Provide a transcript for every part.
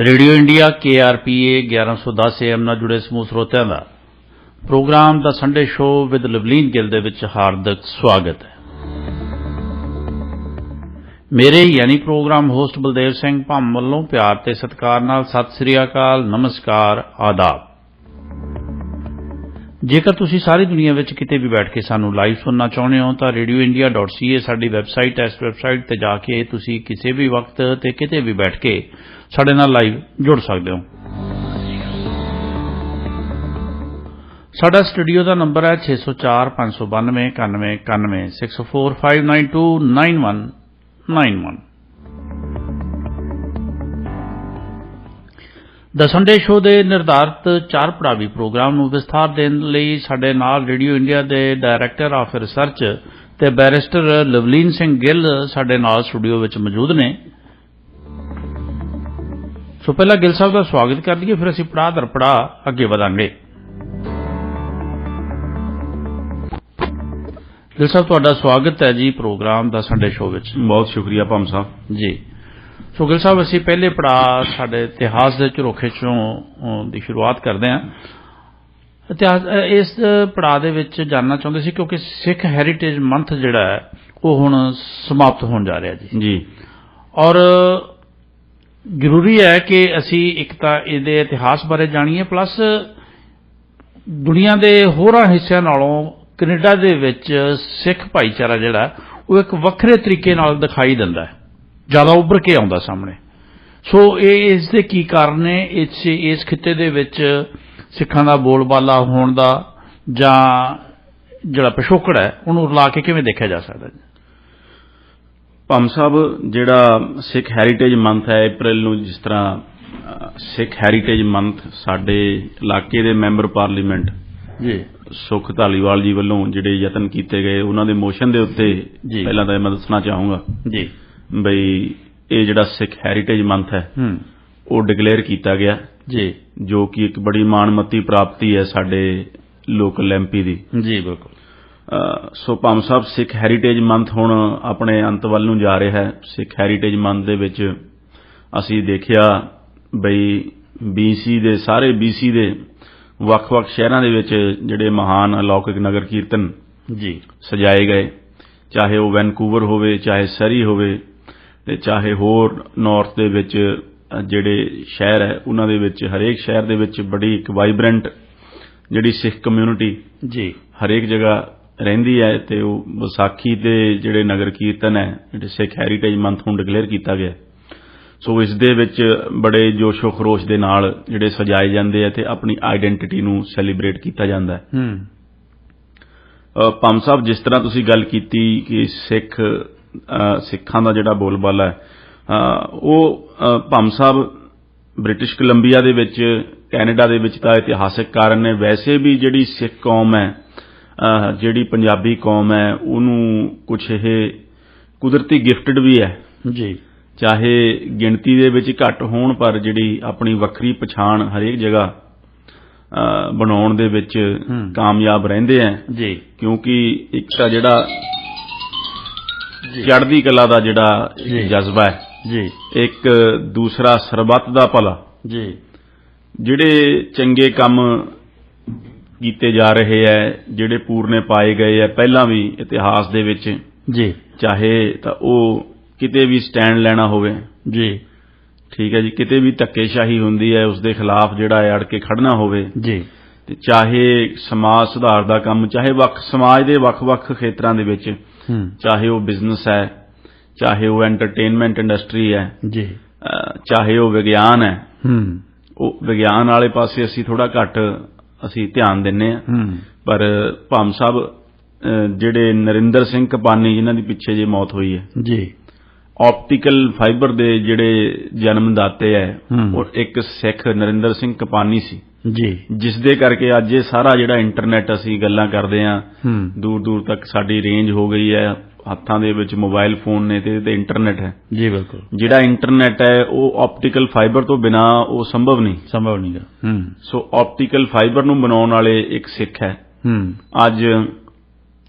Radio India ਕੇਆਰਪੀਏ 1110 am ਨਾਲ ਜੁੜੇ ਸਮੂਹ ਸਰੋਤਿਆਂ ਦਾ programme the Sunday show with Lovleen Gill ਦੇ ਵਿੱਚ ਹਾਰਦਿਕ ਸਵਾਗਤ ਹੈ। ਮੇਰੇ ਯਾਨੀ ਪ੍ਰੋਗਰਾਮ ਹੋਸਟ ਬਲਦੇਵ ਸਿੰਘ ਭੰਮ ਵੱਲੋਂ ਪਿਆਰ ਤੇ ਸਤਿਕਾਰ ਨਾਲ ਸਤਿ ਸ੍ਰੀ ਅਕਾਲ, ਨਮਸਕਾਰ, ਆਦਾਬ। ਜੇਕਰ ਤੁਸੀਂ ਸਾਰੀ ਦੁਨੀਆ ਵਿੱਚ ਕਿਤੇ ਵੀ ਬੈਠ ਕੇ ਸਾਨੂੰ ਲਾਈਵ ਸੁਣਨਾ ਚਾਹੁੰਦੇ ਹੋ, ਤਾਂ radioindia.ca ਸਾਡੀ ਵੈਬਸਾਈਟ ਹੈ। ਇਸ ਵੈਬਸਾਈਟ ਤੇ ਜਾ ਕੇ ਤੁਸੀਂ ਕਿਸੇ ਵੀ ਵਕਤ ਤੇ ਕਿਤੇ ਵੀ ਬੈਠ ਕੇ ਸਾਡੇ ਨਾਲ ਲਾਈਵ ਜੁੜ ਸਕਦੇ ਹੋ। ਸਾਡਾ ਸਟੂਡੀਓ ਦਾ ਨੰਬਰ ਹੈ 604 592 91 91 6045929191 ਦ ਸੰਡੇ ਸ਼ੋਅ ਦੇ ਨਿਰਧਾਰਤ ਚਾਰ ਪੜਾਵੀ ਪ੍ਰੋਗਰਾਮ ਨੂੰ ਵਿਸਥਾਰ ਦੇਣ ਲਈ ਸਾਡੇ ਨਾਲ ਰੇਡੀਓ ਇੰਡੀਆ ਦੇ ਡਾਇਰੈਕਟਰ ਆਫ ਰਿਸਰਚ ਤੇ ਬੈਰਿਸਟਰ ਲਵਲੀਨ ਸਿੰਘ ਗਿੱਲ ਸਾਡੇ ਨਾਲ ਸਟੂਡੀਓ ਵਿੱਚ ਮੌਜੂਦ ਨੇ। ਸੋ ਪਹਿਲਾਂ ਗਿੱਲ ਸਾਹਿਬ ਦਾ ਸਵਾਗਤ ਕਰ ਲਈਏ ਫਿਰ ਅਸੀਂ ਪੜਾਅ ਦਰ ਪੜਾਅ ਅੱਗੇ ਵਧਾਂਗੇ। ਗਿੱਲ ਸਾਹਿਬ ਤੁਹਾਡਾ ਸਵਾਗਤ ਹੈ ਜੀ ਪ੍ਰੋਗਰਾਮ ਦਾ ਸੰਡੇ ਸ਼ੋਅ ਵਿੱਚ। ਬਹੁਤ ਸ਼ੁਕਰੀਆ ਭੰਮ ਸਾਹਿਬ। ਜੀ। ਸੋ ਗਿੱਲ ਸਾਹਿਬ ਅਸੀਂ ਪਹਿਲੇ ਪੜਾਅ ਸਾਡੇ ਇਤਿਹਾਸ ਦੇ ਝਰੋਖੇ ਚੋਂ ਦੀ ਸ਼ੁਰੂਆਤ ਕਰਦੇ ਹਾਂ। ਇਤਿਹਾਸ ਇਸ ਪੜਾਅ ਦੇ ਵਿੱਚ ਜਾਨਣਾ ਚਾਹੁੰਦੇ ਸੀ ਕਿਉਂਕਿ ਸਿੱਖ ਹੈਰੀਟੇਜ ਮੰਥ ਜਿਹੜਾ ਹੈ ਉਹ ਹੁਣ ਸਮਾਪਤ ਹੋਣ ਜਾ ਰਿਹਾ ਜੀ। ਜੀ। ਔਰ ਜ਼ਰੂਰੀ ਹੈ ਕਿ ਅਸੀਂ ਇੱਕ ਤਾਂ ਇਹਦੇ ਇਤਿਹਾਸ ਬਾਰੇ ਜਾਣੀਏ ਪਲੱਸ ਦੁਨੀਆ ਦੇ ਹੋਰਾਂ ਹਿੱਸਿਆਂ ਨਾਲੋਂ ਕੈਨੇਡਾ ਦੇ ਵਿੱਚ ਸਿੱਖ ਭਾਈਚਾਰਾ ਜਿਹੜਾ, ਉਹ ਇੱਕ ਵੱਖਰੇ ਤਰੀਕੇ ਨਾਲ ਦਿਖਾਈ ਦਿੰਦਾ ਹੈ। ਜ਼ਿਆਦਾ ਉੱਭਰ ਕੇ ਆਉਂਦਾ ਸਾਹਮਣੇ। ਸੋ ਇਹ ਇਸ ਦੇ ਕੀ ਕਾਰਨ ਨੇ? ਇਸ ਇਸ ਖਿੱਤੇ ਦੇ ਵਿੱਚ ਸਿੱਖਾਂ ਦਾ ਬੋਲਬਾਲਾ ਹੋਣ ਦਾ ਜਾਂ ਜਿਹੜਾ ਪਿਛੋਕੜ ਹੈ, ਉਹਨੂੰ ਰਲਾ ਕੇ ਕਿਵੇਂ ਦੇਖਿਆ ਜਾ ਸਕਦਾ ਜੀ ਭੰਮ ਸਾਹਿਬ ਜਿਹੜਾ ਸਿੱਖ ਹੈਰੀਟੇਜ ਮੰਥ ਹੈ April ਨੂੰ ਜਿਸ ਤਰ੍ਹਾਂ ਸਿੱਖ ਹੈਰੀਟੇਜ ਮੰਥ ਸਾਡੇ ਇਲਾਕੇ ਦੇ ਮੈਂਬਰ ਪਾਰਲੀਮੈਂਟ ਜੀ। ਸੁਖ ਧਾਲੀਵਾਲ ਜੀ ਵੱਲੋਂ ਜਿਹੜੇ ਯਤਨ ਕੀਤੇ ਗਏ ਉਹਨਾਂ ਦੇ ਮੋਸ਼ਨ ਦੇ ਉੱਤੇ। ਪਹਿਲਾਂ ਤਾਂ ਇਹ ਮੈਂ ਦੱਸਣਾ ਚਾਹੂੰਗਾ ਜੀ। ਬਈ ਇਹ ਜਿਹੜਾ ਸਿੱਖ ਹੈਰੀਟੇਜ ਮੰਥ ਹੈ ਹੂੰ। ਉਹ ਡਿਕਲੇਅਰ ਕੀਤਾ ਗਿਆ। ਜੀ। ਜੋ ਕਿ ਇੱਕ ਬੜੀ ਮਾਣਮੱਤੀ ਪ੍ਰਾਪਤੀ ਹੈ ਸਾਡੇ ਲੋਕਲ ਐਮਪੀ ਦੀ। ਜੀ ਬਿਲਕੁਲ। ਸੋ ਭਾਮ ਸਾਹਿਬ ਸਿੱਖ ਹੈਰੀਟੇਜ ਮੰਥ ਹੁਣ ਆਪਣੇ ਅੰਤ ਵੱਲ ਨੂੰ ਜਾ ਰਿਹਾ ਹੈ। ਸਿੱਖ ਹੈਰੀਟੇਜ ਮੰਥ ਦੇ ਵਿੱਚ ਅਸੀਂ ਦੇਖਿਆ ਬਈ BC ਦੇ ਸਾਰੇ BC ਦੇ ਵੱਖ-ਵੱਖ ਸ਼ਹਿਰਾਂ ਦੇ ਵਿੱਚ ਜਿਹੜੇ ਮਹਾਨ ਅਲੌਕਿਕ ਨਗਰ ਕੀਰਤਨ ਜੀ। ਸਜਾਏ ਗਏ। ਚਾਹੇ ਉਹ ਵੈਨਕੂਵਰ ਹੋਵੇ ਚਾਹੇ ਸਰੀ ਹੋਵੇ ਤੇ ਚਾਹੇ ਹੋਰ ਨਾਰਥ ਦੇ ਵਿੱਚ ਜਿਹੜੇ ਸ਼ਹਿਰ ਹੈ ਉਹਨਾਂ ਦੇ ਵਿੱਚ ਹਰੇਕ ਸ਼ਹਿਰ ਦੇ ਵਿੱਚ ਬੜੀ ਇੱਕ ਵਾਈਬ੍ਰੈਂਟ ਜਿਹੜੀ ਸਿੱਖ ਕਮਿਊਨਿਟੀ ਜੀ। ਹਰੇਕ ਜਗ੍ਹਾ ਰਹਿੰਦੀ ਹੈ ਤੇ ਉਹ ਵਿਸਾਖੀ ਦੇ ਜਿਹੜੇ ਨਗਰ ਕੀਰਤਨ ਹੈ ਜਿਹੜੇ ਸਿੱਖ ਹੈਰੀਟੇਜ ਮੰਥ ਹੁਣ ਡਿਕਲੇਅਰ ਕੀਤਾ ਗਿਆ ਸੋ ਇਸ ਦੇ ਵਿੱਚ ਬੜੇ ਜੋਸ਼ੋ ਖਰੋਸ਼ ਦੇ ਨਾਲ ਜਿਹੜੇ ਸਜਾਏ ਜਾਂਦੇ ਆ ਤੇ ਆਪਣੀ ਆਇਡੈਂਟੀਟੀ ਨੂੰ ਸੈਲੀਬ੍ਰੇਟ ਕੀਤਾ ਜਾਂਦਾ ਹੈ। ਹੂੰ। ਪੰਮ ਸਾਹਿਬ ਜਿਸ ਤਰ੍ਹਾਂ ਤੁਸੀਂ ਗੱਲ ਕੀਤੀ ਕਿ ਸਿੱਖ ਸਿੱਖਾਂ ਦਾ ਜਿਹੜਾ ਬੋਲਬਾਲਾ ਹੈ ਉਹ ਪੰਮ ਸਾਹਿਬ ਬ੍ਰਿਟਿਸ਼ ਕੋਲੰਬੀਆ ਦੇ ਵਿੱਚ ਕੈਨੇਡਾ ਦੇ ਵਿੱਚ ਤਾਂ ਇਤਿਹਾਸਕ ਕਾਰਨ ਨੇ। ਵੈਸੇ ਵੀ ਜਿਹੜੀ ਸਿੱਖ ਕੌਮ ਹੈ ਜਿਹੜੀ ਪੰਜਾਬੀ ਕੌਮ ਹੈ ਉਹਨੂੰ ਕੁਝ ਇਹ ਕੁਦਰਤੀ ਗਿਫਟਡ ਵੀ ਹੈ। ਜੀ। ਚਾਹੇ ਗਿਣਤੀ ਦੇ ਵਿੱਚ ਘੱਟ ਹੋਣ ਪਰ ਜਿਹੜੀ ਆਪਣੀ ਵੱਖਰੀ ਪਛਾਣ ਹਰੇਕ ਜਗ੍ਹਾ ਬਣਾਉਣ ਦੇ ਵਿੱਚ। ਕਾਮਯਾਬ ਰਹਿੰਦੇ ਆ ਜੀ। ਕਿਉਂਕਿ ਇੱਕ ਤਾਂ ਜਿਹੜਾ ਚੜ੍ਹਦੀ ਕਲਾ ਦਾ ਜਿਹੜਾ। ਜਜ਼ਬਾ ਹੈ ਜੀ। ਇੱਕ ਦੂਸਰਾ ਸਰਬੱਤ ਦਾ ਭਲਾ। ਜੀ। ਜਿਹੜੇ ਚੰਗੇ ਕੰਮ ਕੀਤੇ ਜਾ ਰਹੇ ਐ ਜਿਹੜੇ ਪੂਰਨੇ ਪਾਏ ਗਏ ਐ ਪਹਿਲਾਂ ਵੀ ਇਤਿਹਾਸ ਦੇ ਵਿੱਚ। ਜੀ। ਚਾਹੇ ਤਾਂ ਉਹ ਕਿਤੇ ਵੀ ਸਟੈਂਡ ਲੈਣਾ ਹੋਵੇ। ਜੀ। ਠੀਕ ਹੈ ਜੀ ਕਿਤੇ ਵੀ ਧੱਕੇਸ਼ਾਹੀ ਹੁੰਦੀ ਹੈ ਉਸ ਦੇ ਖਿਲਾਫ ਜਿਹੜਾ ਹੈ ਅੜ ਕੇ ਖੜਨਾ ਹੋਵੇ। ਜੀ। ਤੇ ਚਾਹੇ ਸਮਾਜ ਸੁਧਾਰ ਦਾ ਕੰਮ ਚਾਹੇ ਵੱਖ ਸਮਾਜ ਦੇ ਵੱਖ-ਵੱਖ ਖੇਤਰਾਂ ਦੇ ਵਿੱਚ ਚਾਹੇ ਉਹ ਬਿਜ਼ਨਸ ਹੈ ਚਾਹੇ ਉਹ ਐਂਟਰਟੇਨਮੈਂਟ ਇੰਡਸਟਰੀ ਹੈ ਜੀ। ਚਾਹੇ ਉਹ ਵਿਗਿਆਨ ਹੈ ਹੂੰ। ਉਹ ਵਿਗਿਆਨ ਵਾਲੇ ਪਾਸੇ ਅਸੀਂ ਥੋੜਾ ਘੱਟ ਅਸੀਂ ਧਿਆਨ ਦਿੰਨੇ ਆ। ਪਰ ਭਾਮ ਸਾਹਿਬ ਜਿਹੜੇ ਨਰਿੰਦਰ ਸਿੰਘ ਕਪਾਨੀ ਜਿਨ੍ਹਾਂ ਦੀ ਪਿੱਛੇ ਜੇ ਮੌਤ ਹੋਈ ਹੈ। ਜੀ। ਆਪਟੀਕਲ ਫਾਈਬਰ ਦੇ ਜਿਹੜੇ ਜਨਮਦਾਤੇ ਹੈ ਹੂੰ। ਉਹ ਇੱਕ ਸਿੱਖ ਨਰਿੰਦਰ ਸਿੰਘ ਕਪਾਨੀ ਸੀ। ਜੀ। ਜਿਸ ਦੇ ਕਰਕੇ ਅੱਜ ਇਹ ਸਾਰਾ ਜਿਹੜਾ ਇੰਟਰਨੈਟ ਅਸੀਂ ਗੱਲਾਂ ਕਰਦੇ ਆ ਦੂਰ ਦੂਰ ਤੱਕ ਸਾਡੀ ਰੇਂਜ ਹੋ ਗਈ ਹੈ। ਹੱਥਾਂ ਦੇ ਵਿੱਚ ਮੋਬਾਈਲ ਫੋਨ ਨੇ ਤੇ ਤੇ ਇੰਟਰਨੈਟ ਹੈ। ਜੀ ਬਿਲਕੁਲ। ਜਿਹੜਾ ਇੰਟਰਨੈਟ ਹੈ ਉਹ ਆਪਟੀਕਲ ਫਾਈਬਰ ਤੋਂ ਬਿਨਾ ਉਹ ਸੰਭਵ ਨਹੀਂ। ਸੰਭਵ ਨਹੀਂਗਾ ਹੂੰ। ਸੋ ਆਪਟੀਕਲ ਫਾਈਬਰ ਨੂੰ ਬਣਾਉਣ ਵਾਲੇ ਇੱਕ ਸਿੱਖ ਹੈ। ਹੂੰ। ਅੱਜ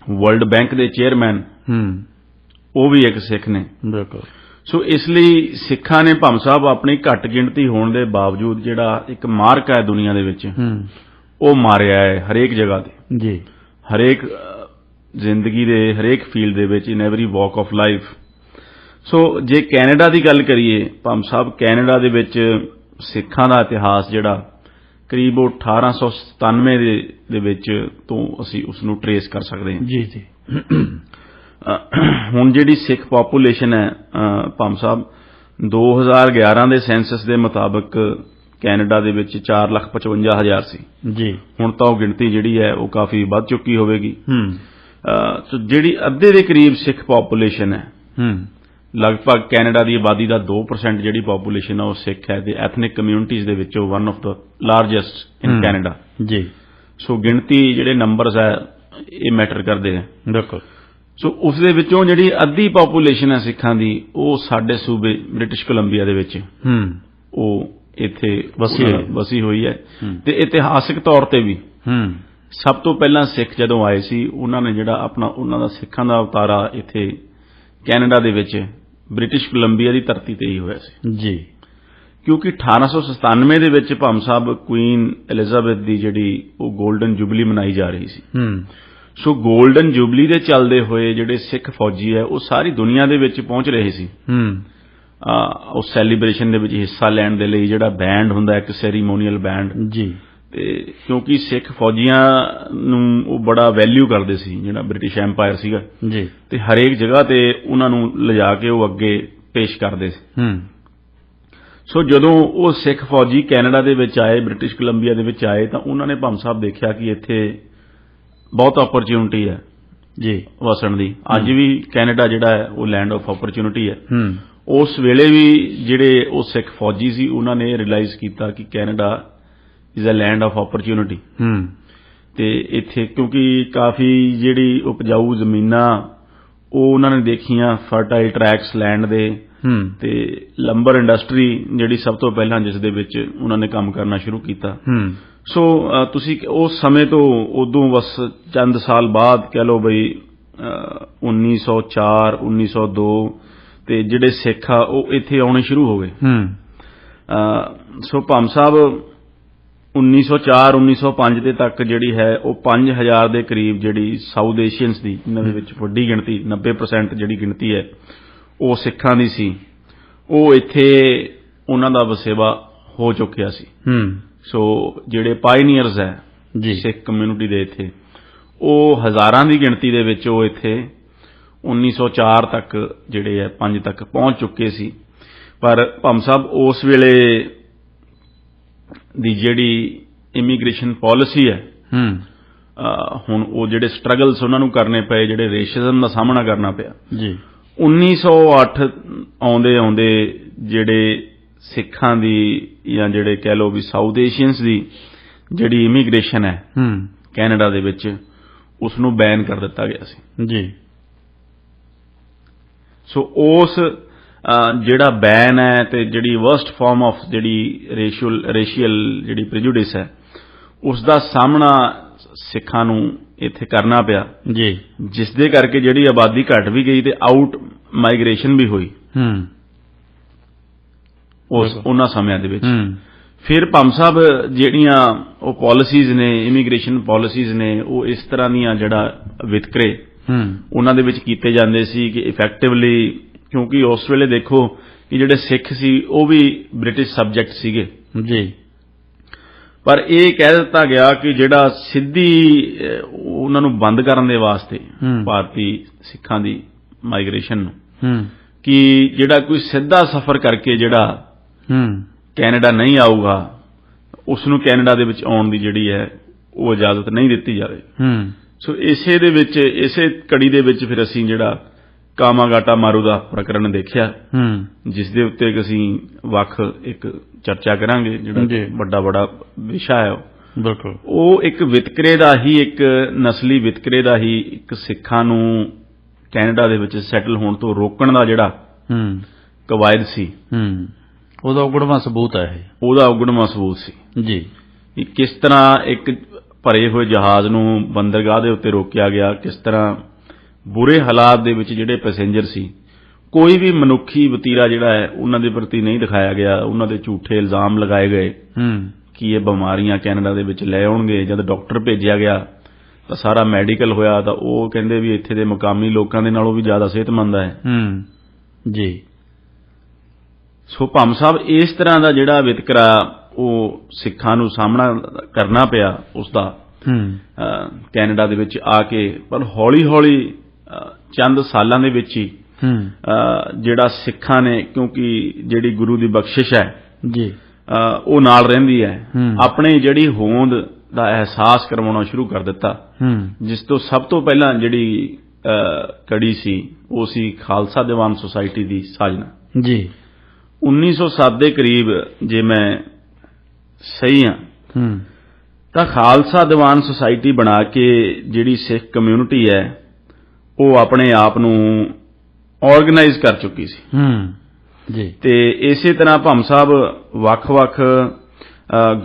ਵਰਲਡ ਬੈਂਕ ਦੇ ਚੇਅਰਮੈਨ ਹੂੰ। ਉਹ ਵੀ ਇੱਕ ਸਿੱਖ ਨੇ। ਬਿਲਕੁਲ। ਸੋ ਇਸ ਲਈ ਸਿੱਖਾਂ ਨੇ ਭੰਮ ਸਾਹਿਬ ਆਪਣੀ ਘੱਟ ਗਿਣਤੀ ਹੋਣ ਦੇ ਬਾਵਜੂਦ ਜਿਹੜਾ ਇੱਕ ਮਾਰਕ ਹੈ ਦੁਨੀਆ ਦੇ ਵਿੱਚ ਹੂੰ। ਉਹ ਮਾਰਿਆ ਹੈ ਹਰੇਕ ਜਗ੍ਹਾ ਤੇ। ਜੀ। ਹਰੇਕ ਜ਼ਿੰਦਗੀ ਦੇ ਹਰੇਕ ਫੀਲਡ ਦੇ ਵਿੱਚ in every walk of life so ਜੇ ਕੈਨੇਡਾ ਦੀ ਗੱਲ ਕਰੀਏ ਭੰਮ ਸਾਹਿਬ ਕੈਨੇਡਾ ਦੇ ਵਿੱਚ ਸਿੱਖਾਂ ਦਾ ਇਤਿਹਾਸ ਜਿਹੜਾ ਕਰੀਬ ਉਹ 1897 ਦੇ ਦੇ ਵਿੱਚ ਤੋਂ ਅਸੀਂ ਉਸ ਨੂੰ ਟਰੇਸ ਕਰ ਸਕਦੇ ਹਾਂ। ਜੀ ਜੀ। ਹੁਣ ਜਿਹੜੀ ਸਿੱਖ ਪੋਪੂਲੇਸ਼ਨ ਹੈ ਭੰਮ ਸਾਹਿਬ 2011 ਦੇ ਸੈਂਸਸ ਦੇ ਮੁਤਾਬਕ ਕੈਨੇਡਾ ਦੇ ਵਿੱਚ 455000 ਸੀ। ਜੀ। ਹੁਣ ਤਾਂ ਉਹ ਗਿਣਤੀ ਜਿਹੜੀ ਹੈ ਉਹ ਕਾਫੀ ਵੱਧ ਚੁੱਕੀ ਹੋਵੇਗੀ। ਹੂੰ। ਸੋ ਜਿਹੜੀ ਅੱਧੇ ਦੇ ਕਰੀਬ ਸਿੱਖ ਪੋਪੂਲੇਸ਼ਨ ਹੈ ਹੂੰ। ਲਗਭਗ ਕੈਨੇਡਾ ਦੀ ਆਬਾਦੀ ਦਾ 2% ਜਿਹੜੀ ਪੋਪੂਲੇਸ਼ਨ ਹੈ ਉਹ ਸਿੱਖ ਹੈ ਤੇ ਐਥਨਿਕ ਕਮਿਊਨਿਟੀਜ਼ ਦੇ ਵਿੱਚੋਂ one of the largest in. Canada ਜੀ। ਸੋ ਗਿਣਤੀ ਜਿਹੜੇ ਨੰਬਰਸ ਹੈ ਇਹ ਮੈਟਰ ਕਰਦੇ ਹੈ ਬਿਲਕੁਲ। ਸੋ ਉਸ ਦੇ ਵਿੱਚੋਂ ਜਿਹੜੀ ਅੱਧੀ ਪੋਪੂਲੇਸ਼ਨ ਹੈ ਸਿੱਖਾਂ ਦੀ ਉਹ ਸਾਡੇ ਸੂਬੇ ਬ੍ਰਿਟਿਸ਼ ਕੋਲੰਬੀਆ ਦੇ ਵਿੱਚ। ਹੂੰ। ਉਹ ਇੱਥੇ ਵਸੀ। ਵਸੀ ਹੋਈ ਹੂੰ। ਤੇ ਇਤਿਹਾਸਿਕ ਤੌਰ ਤੇ ਵੀ। ਹੂੰ। ਸਭ ਤੋਂ ਪਹਿਲਾਂ ਸਿੱਖ ਜਦੋਂ ਆਏ ਸੀ ਉਹਨਾਂ ਨੇ ਜਿਹੜਾ ਆਪਣਾ ਉਹਨਾਂ ਦਾ ਸਿੱਖਾਂ ਦਾ ਅਵਤਾਰਾ ਇੱਥੇ ਕੈਨੇਡਾ ਦੇ ਵਿੱਚ ਬ੍ਰਿਟਿਸ਼ ਕੋਲੰਬੀਆ ਦੀ ਧਰਤੀ ਤੇ ਹੀ ਹੋਇਆ ਸੀ। ਜੀ। ਕਿਉਂਕਿ 1897 ਦੇ ਵਿੱਚ ਭੰਮ ਸਾਹਿਬ ਕੁਈਨ ਐਲਿਜ਼ਾਬੈਥ ਦੀ ਜਿਹੜੀ ਉਹ 골ਡਨ ਜੁਬਲੀ ਮਨਾਈ ਜਾ ਰਹੀ ਸੀ। ਹੂੰ। ਸੋ 골ਡਨ ਜੁਬਲੀ ਦੇ ਚੱਲਦੇ ਹੋਏ ਜਿਹੜੇ ਸਿੱਖ ਫੌਜੀ ਹੈ ਉਹ ਸਾਰੀ ਦੁਨੀਆ ਦੇ ਵਿੱਚ ਪਹੁੰਚ ਰਹੇ ਸੀ। ਹੂੰ। ਅਹ ਉਸ ਸੈਲੀਬ੍ਰੇਸ਼ਨ ਦੇ ਵਿੱਚ ਹਿੱਸਾ ਲੈਣ ਦੇ ਲਈ ਜਿਹੜਾ ਬੈਂਡ ਹੁੰਦਾ ਇੱਕ ਸੈਰੀਮੋਨੀਅਲ ਬੈਂਡ ਜੀ। ਤੇ ਕਿਉਂਕਿ ਸਿੱਖ ਫੌਜੀਆਂ ਨੂੰ ਉਹ ਬੜਾ ਵੈਲਿਊ ਕਰਦੇ ਸੀ ਜਿਹੜਾ ਬ੍ਰਿਟਿਸ਼ ਐਮਪਾਇਰ ਸੀਗਾ। ਜੀ। ਤੇ ਹਰੇਕ ਜਗ੍ਹਾ ਤੇ ਉਹਨਾਂ ਨੂੰ ਲਿਜਾ ਕੇ ਉਹ ਅੱਗੇ ਪੇਸ਼ ਕਰਦੇ ਸੀ। ਹੂੰ। ਸੋ ਜਦੋਂ ਉਹ ਸਿੱਖ ਫੌਜੀ ਕੈਨੇਡਾ ਦੇ ਵਿੱਚ ਆਏ ਬ੍ਰਿਟਿਸ਼ ਕੋਲੰਬੀਆ ਦੇ ਵਿੱਚ ਆਏ ਤਾਂ ਉਹਨਾਂ ਨੇ ਭੰਮ ਸਾਹਿਬ ਦੇਖਿਆ ਕਿ ਇੱਥੇ ਬਹੁਤ ਓਪਰਚੁਨਿਟੀ ਹੈ ਜੀ। ਵਸਣ ਦੀ। ਅੱਜ ਵੀ ਕੈਨੇਡਾ ਜਿਹੜਾ ਹੈ ਉਹ ਲੈਂਡ ਆਫ ਓਪਰਚੁਨਿਟੀ ਹੈ। ਹੂੰ। ਉਸ ਵੇਲੇ ਵੀ ਜਿਹੜੇ ਉਹ ਸਿੱਖ ਫੌਜੀ ਸੀ ਉਹਨਾਂ ਨੇ ਰਿਅਲਾਈਜ਼ ਕੀਤਾ ਕਿ Canada is a land of opportunity ਹੂੰ ਤੇ ਇੱਥੇ ਕਿਉਂਕਿ ਕਾਫੀ ਜਿਹੜੀ ਉਪਜਾਊ ਜ਼ਮੀਨਾਂ ਉਹ ਉਹਨਾਂ ਨੇ ਦੇਖੀਆਂ ਫਰਟਾਈਲ ਟਰੈਕਸ ਲੈਂਡ ਦੇ। ਹੂੰ ਤੇ ਲੰਬਰ ਇੰਡਸਟਰੀ ਜਿਹੜੀ ਸਭ ਤੋਂ ਪਹਿਲਾਂ ਜਿਸ ਦੇ ਵਿੱਚ ਉਹਨਾਂ ਨੇ ਕੰਮ ਕਰਨਾ ਸ਼ੁਰੂ ਕੀਤਾ। hmm. ਹੂੰ ਸੋ ਤੁਸੀਂ ਉਸ ਸਮੇਂ ਤੋਂ ਉਦੋਂ ਬਸ ਚੰਦ ਸਾਲ ਬਾਅਦ ਕਹਿ ਲਓ ਬਈ 1904 1902 ਤੇ ਜਿਹੜੇ ਸਿੱਖ ਆ ਉਹ ਇੱਥੇ ਆਉਣੇ ਸ਼ੁਰੂ ਹੋ ਗਏ। hmm. ਹੂੰ ਸੋ ਭਾਮ ਸਾਹਿਬ 1904 1905 ਦੇ ਤੱਕ ਜਿਹੜੀ ਹੈ ਉਹ 5000 ਦੇ ਕਰੀਬ ਜਿਹੜੀ ਸਾਊਥ ਏਸ਼ੀਅਨਸ ਦੀ ਇਹਨਾਂ ਦੇ ਵਿੱਚ ਵੱਡੀ ਗਿਣਤੀ 90% ਜਿਹੜੀ ਗਿਣਤੀ ਹੈ ਉਹ ਸਿੱਖਾਂ ਦੀ ਸੀ। ਉਹ ਇੱਥੇ ਉਹਨਾਂ ਦਾ ਵਸੇਵਾ ਹੋ ਚੁੱਕਿਆ ਸੀ। ਹੂੰ। ਸੋ ਜਿਹੜੇ ਪਾਇਨੀਅਰਸ ਹੈ ਜੀ। ਸਿੱਖ ਕਮਿਊਨਿਟੀ ਦੇ ਇੱਥੇ ਉਹ ਹਜ਼ਾਰਾਂ ਦੀ ਗਿਣਤੀ ਦੇ ਵਿੱਚ ਉਹ ਇੱਥੇ 1904 ਤੱਕ ਜਿਹੜੇ ਹੈ 5 ਤੱਕ ਪਹੁੰਚ ਚੁੱਕੇ ਸੀ। ਪਰ ਭੰਮ ਸਾਹਿਬ ਉਸ ਵੇਲੇ ਦੀ ਜਿਹੜੀ ਇਮੀਗ੍ਰੇਸ਼ਨ ਪਾਲਿਸੀ ਹੈ ਹੁਣ ਉਹ ਜਿਹੜੇ ਸਟਰਗਲਸ ਉਹਨਾਂ ਨੂੰ ਕਰਨੇ ਪਏ ਜਿਹੜੇ ਰੇਸ਼ਿਜ਼ਮ ਦਾ ਸਾਹਮਣਾ ਕਰਨਾ ਪਿਆ। ਜੀ। 1908 ਆਉਂਦੇ ਆਉਂਦੇ ਜਿਹੜੇ ਸਿੱਖਾਂ ਦੀ ਜਾਂ ਜਿਹੜੇ ਕਹਿ ਲਓ ਵੀ ਸਾਊਥ ਏਸ਼ੀਅਨਸ ਦੀ ਜਿਹੜੀ ਇਮੀਗ੍ਰੇਸ਼ਨ ਹੈ ਹੂੰ। ਕੈਨੇਡਾ ਦੇ ਵਿੱਚ ਉਸ ਨੂੰ ਬੈਨ ਕਰ ਦਿੱਤਾ ਗਿਆ ਸੀ। ਜੀ। ਸੋ ਉਸ ਜਿਹੜਾ ਬੈਨ ਹੈ ਤੇ ਜਿਹੜੀ ਵਰਸਟ ਫਾਰਮ ਆਫ ਜਿਹੜੀ ਰੇਸ਼ੀਅਲ ਰੇਸ਼ੀਅਲ ਜਿਹੜੀ ਪ੍ਰੀਜੁਡਿਸ ਹੈ ਉਸ ਦਾ ਸਾਹਮਣਾ ਸਿੱਖਾਂ ਨੂੰ ਇੱਥੇ ਕਰਨਾ ਪਿਆ। ਜੀ। ਜਿਸ ਦੇ ਕਰਕੇ ਜਿਹੜੀ ਆਬਾਦੀ ਘਟ ਵੀ ਗਈ ਤੇ ਆਊਟ ਮਾਈਗ੍ਰੇਸ਼ਨ ਵੀ ਹੋਈ। ਹੂੰ। ਉਸ। ਉਹਨਾਂ ਸਮਿਆਂ ਦੇ ਵਿੱਚ। ਫਿਰ ਭੰਮ ਸਾਹਿਬ ਜਿਹੜੀਆਂ ਉਹ ਪਾਲਿਸੀਜ਼ ਨੇ ਇਮੀਗ੍ਰੇਸ਼ਨ ਪਾਲਿਸੀਜ਼ ਨੇ ਉਹ ਇਸ ਤਰ੍ਹਾਂ ਦੀਆਂ ਜਿਹੜਾ ਵਿਤਕਰੇ ਹੂੰ। ਉਹਨਾਂ ਦੇ ਵਿੱਚ ਕੀਤੇ ਜਾਂਦੇ ਸੀ ਕਿ ਇਫੈਕਟਿਵਲੀ ਕਿਉਂਕਿ ਉਸ ਵੇਲੇ ਦੇਖੋ ਕਿ ਜਿਹੜੇ ਸਿੱਖ ਸੀ ਉਹ ਵੀ ਬ੍ਰਿਟਿਸ਼ ਸਬਜੈਕਟ ਸੀਗੇ। ਜੀ। ਪਰ ਇਹ ਕਹਿ ਦਿੱਤਾ ਗਿਆ ਕਿ ਜਿਹੜਾ ਸਿੱਧੀ ਉਹਨਾਂ ਨੂੰ ਬੰਦ ਕਰਨ ਦੇ ਵਾਸਤੇ। ਭਾਰਤੀ ਸਿੱਖਾਂ ਦੀ ਮਾਈਗ੍ਰੇਸ਼ਨ ਨੂੰ ਕਿ ਜਿਹੜਾ ਕੋਈ ਸਿੱਧਾ ਸਫ਼ਰ ਕਰਕੇ ਜਿਹੜਾ ਕੈਨੇਡਾ ਨਹੀਂ ਆਊਗਾ ਉਸ ਨੂੰ ਕੈਨੇਡਾ ਦੇ ਵਿੱਚ ਆਉਣ ਦੀ ਜਿਹੜੀ ਹੈ ਉਹ ਇਜਾਜ਼ਤ ਨਹੀਂ ਦਿੱਤੀ ਜਾਵੇ। ਸੋ ਇਸੇ ਦੇ ਵਿੱਚ ਇਸੇ ਕੜੀ ਦੇ ਵਿੱਚ ਫਿਰ ਅਸੀਂ ਜਿਹੜਾ ਕਾਮਾਗਾਟਾ ਮਾਰੂ ਦਾ ਪ੍ਰਕਰਣ ਦੇਖਿਆ। ਹੂੰ। ਜਿਸ ਦੇ ਉੱਤੇ ਅਸੀਂ ਵੱਖ ਇੱਕ ਚਰਚਾ ਕਰਾਂਗੇ ਜੀ। ਜਿਹੜਾ ਵੱਡਾ ਵੱਡਾ ਵਿਸ਼ਾ ਹੈ ਉਹ। ਬਿਲਕੁਲ। ਉਹ ਇੱਕ ਵਿਤਕਰੇ ਦਾ ਹੀ ਇੱਕ ਨਸਲੀ ਵਿਤਕਰੇ ਦਾ ਹੀ ਇੱਕ ਸਿੱਖਾਂ ਨੂੰ ਕੈਨੇਡਾ ਦੇ ਵਿੱਚ ਸੈਟਲ ਹੋਣ ਤੋਂ ਰੋਕਣ ਦਾ ਜਿਹੜਾ ਹੂੰ। ਕਵਾਇਦ ਸੀ। ਹੂੰ। ਉਹਦਾ ਉਗੜਵਾ ਸਬੂਤ ਹੈ ਉਹਦਾ ਉਗੜਵਾਂ ਸਬੂਤ ਸੀ। ਇਹ ਜੀ। ਕਿ ਕਿਸ ਤਰ੍ਹਾਂ ਇੱਕ ਭਰੇ ਹੋਏ ਜਹਾਜ਼ ਨੂੰ ਬੰਦਰਗਾਹ ਦੇ ਉੱਤੇ ਰੋਕਿਆ ਗਿਆ ਕਿਸ ਤਰ੍ਹਾਂ ਬੁਰੇ ਹਾਲਾਤ ਦੇ ਵਿੱਚ ਜਿਹੜੇ ਪੈਸੇਂਜਰ ਸੀ ਕੋਈ ਵੀ ਮਨੁੱਖੀ ਵਤੀਰਾ ਜਿਹੜਾ ਹੈ ਉਹਨਾਂ ਦੇ ਪ੍ਰਤੀ ਨਹੀਂ ਦਿਖਾਇਆ ਗਿਆ ਉਹਨਾਂ ਦੇ ਝੂਠੇ ਇਲਜ਼ਾਮ ਲਗਾਏ ਗਏ ਹੂੰ। ਕਿ ਇਹ ਬਿਮਾਰੀਆਂ ਕੈਨੇਡਾ ਦੇ ਵਿੱਚ ਲੈ ਆਉਣਗੇ ਜਦ ਡਾਕਟਰ ਭੇਜਿਆ ਗਿਆ ਤਾਂ ਸਾਰਾ ਮੈਡੀਕਲ ਹੋਇਆ ਤਾਂ ਉਹ ਕਹਿੰਦੇ ਵੀ ਇੱਥੇ ਦੇ ਮਕਾਮੀ ਲੋਕਾਂ ਦੇ ਨਾਲੋਂ ਵੀ ਜ਼ਿਆਦਾ ਸਿਹਤਮੰਦ ਹੈ। ਹੂੰ। ਜੀ। ਸੋ ਭੰਮ ਸਾਹਿਬ ਇਸ ਤਰ੍ਹਾਂ ਦਾ ਜਿਹੜਾ ਵਿਤਕਰਾ ਉਹ ਸਿੱਖਾਂ ਨੂੰ ਸਾਹਮਣਾ ਕਰਨਾ ਪਿਆ ਉਸ ਦਾ ਹੂੰ ਕੈਨੇਡਾ ਦੇ ਵਿੱਚ ਆ ਕੇ ਪਰ ਹੌਲੀ-ਹੌਲੀ ਚੰਦ ਸਾਲਾਂ ਦੇ ਵਿੱਚ ਹੀ ਜਿਹੜਾ ਸਿੱਖਾਂ ਨੇ ਕਿਉਂਕਿ ਜਿਹੜੀ ਗੁਰੂ ਦੀ ਬਖਸ਼ਿਸ਼ ਹੈ ਜੀ। ਉਹ ਨਾਲ ਰਹਿੰਦੀ ਹੈ। ਆਪਣੀ ਜਿਹੜੀ ਹੋਂਦ ਦਾ ਅਹਿਸਾਸ ਕਰਵਾਉਣਾ ਸ਼ੁਰੂ ਕਰ ਦਿੱਤਾ। ਜਿਸ ਤੋਂ ਸਭ ਤੋਂ ਪਹਿਲਾਂ ਜਿਹੜੀ ਕੜੀ ਸੀ ਉਹ ਸੀ ਖਾਲਸਾ ਦੀਵਾਨ ਸੁਸਾਇਟੀ ਦੀ ਸਾਜਨਾ। ਜੀ। 1907 ਦੇ ਕਰੀਬ ਜੇ ਮੈਂ ਸਹੀ ਹੂੰ। ਤਾਂ ਖਾਲਸਾ ਦੀਵਾਨ ਸੁਸਾਇਟੀ ਬਣਾ ਕੇ ਜਿਹੜੀ ਸਿੱਖ ਕਮਿਊਨਿਟੀ ਹੈ ਉਹ ਆਪਣੇ ਆਪ ਨੂੰ ਆਰਗੇਨਾਈਜ਼ ਕਰ ਚੁੱਕੀ ਸੀ। ਹੂੰ ਜੀ। ਤੇ ਇਸੇ ਤਰ੍ਹਾਂ ਭੰਮ ਸਾਹਿਬ ਵੱਖ-ਵੱਖ